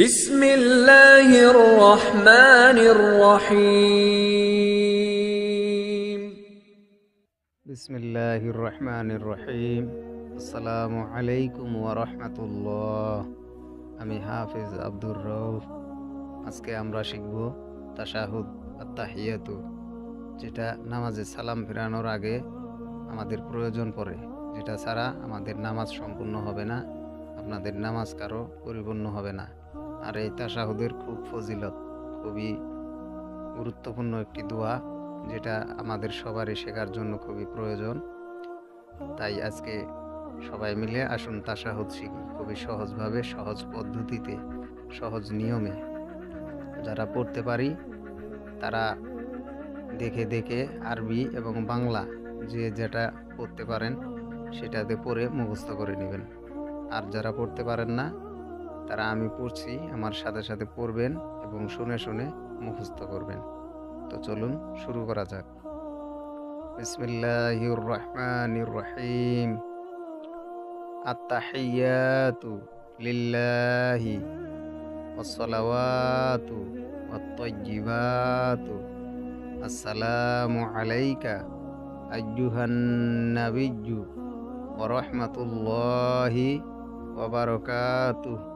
বিসমিল্লাহির রহমানির রহিম। বিসমিল্লাহির রহমানির রহিম। আসসালামু আলাইকুম ওয়া রাহমাতুল্লাহ আমি হাফিজ আব্দুর রউফ। আজকে আমরা শিখব তাশাহুদ আত্তাহিয়াতু, যেটা নামাজে সালাম ফেরানোর আগে আমাদের প্রয়োজন পড়ে। যেটা ছাড়া আমাদের নামাজ সম্পূর্ণ হবে না, আপনাদের নামাজ কারও পরিপূর্ণ হবে না। আর এই তাশাহুদের খুব ফজিলত, খুবই গুরুত্বপূর্ণ একটি দোয়া, যেটা আমাদের সবারই শেখার জন্য খুবই প্রয়োজন। তাই আজকে সবাই মিলে আসুন তাসাহুদ শিখি খুবই সহজভাবে, সহজ পদ্ধতিতে, সহজ নিয়মে। যারা পড়তে পারি, তারা দেখে দেখে আরবি এবং বাংলা যে যেটা পড়তে পারেন, সেটাতে পড়ে মুখস্থ করে নেবেন। আর যারা পড়তে পারেন না তারা আমি পড়ছি, আমার সাথে সাথে পড়বেন এবং শুনে শুনে মুখস্থ করবেন। তো চলুন শুরু করা যাক। বিসমিল্লাহির রহমানির রহিম আত্তাহিয়াতু লিল্লাহি ওয়াসসালাওয়াতু ওয়াত-তাইয়্যিবাতু আসসালামু আলাইকা আইয়ুহান নাবিয়্যু ওয়া রাহমাতুল্লাহি ওয়া বারাকাতুহু।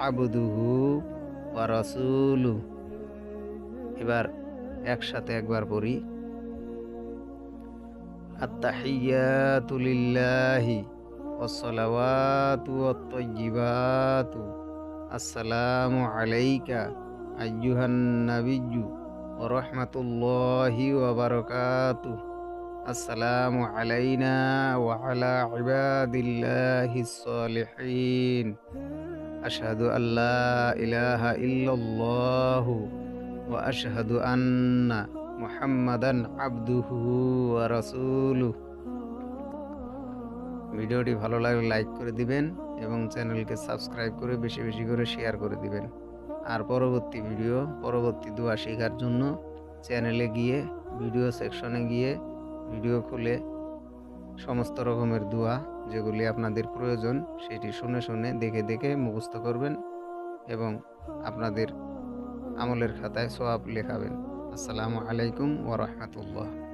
عبده ورسوله এবার একসাথে একবার পড়ি আত্তাহিয়াতু লিল্লাহি ওয়াসসালাওয়াতু ওয়াত-তাইয়্যিবাতু আসসালামু আলাইকা আইয়ুহান নাবিয়্যু ওয়া রাহমাতুল্লাহি ওয়া বারাকাতুহু আসসালামু আলাইনা ওয়া আলা ইবাদিল্লাহিস সালিহিন আশহাদু আল্লাহ ইলাহা ইল্লাল্লাহু ওয়া আশহাদু আন্না মুহাম্মাদান আবদুহু ওয়া ভিডিওটি ভালো লাগলে লাইক করে দিবেন এবং চ্যানেলকে সাবস্ক্রাইব করে বেশি বেশি করে শেয়ার করে দিবেন। আর পরবর্তী ভিডিও, পরবর্তী দোয়া শেখার জন্য চ্যানেলে গিয়ে, ভিডিও সেকশনে গিয়ে, ভিডিও খুলে সমস্ত রকমের দোয়া যেগুলি আপনাদের প্রয়োজন, সেটি শুনে শুনে দেখে দেখে মুখস্থ করবেন এবং আপনাদের আমলের খাতায় সোয়াব লেখাবেন। আসসালামু আলাইকুম ওয়া রাহমাতুল্লাহ।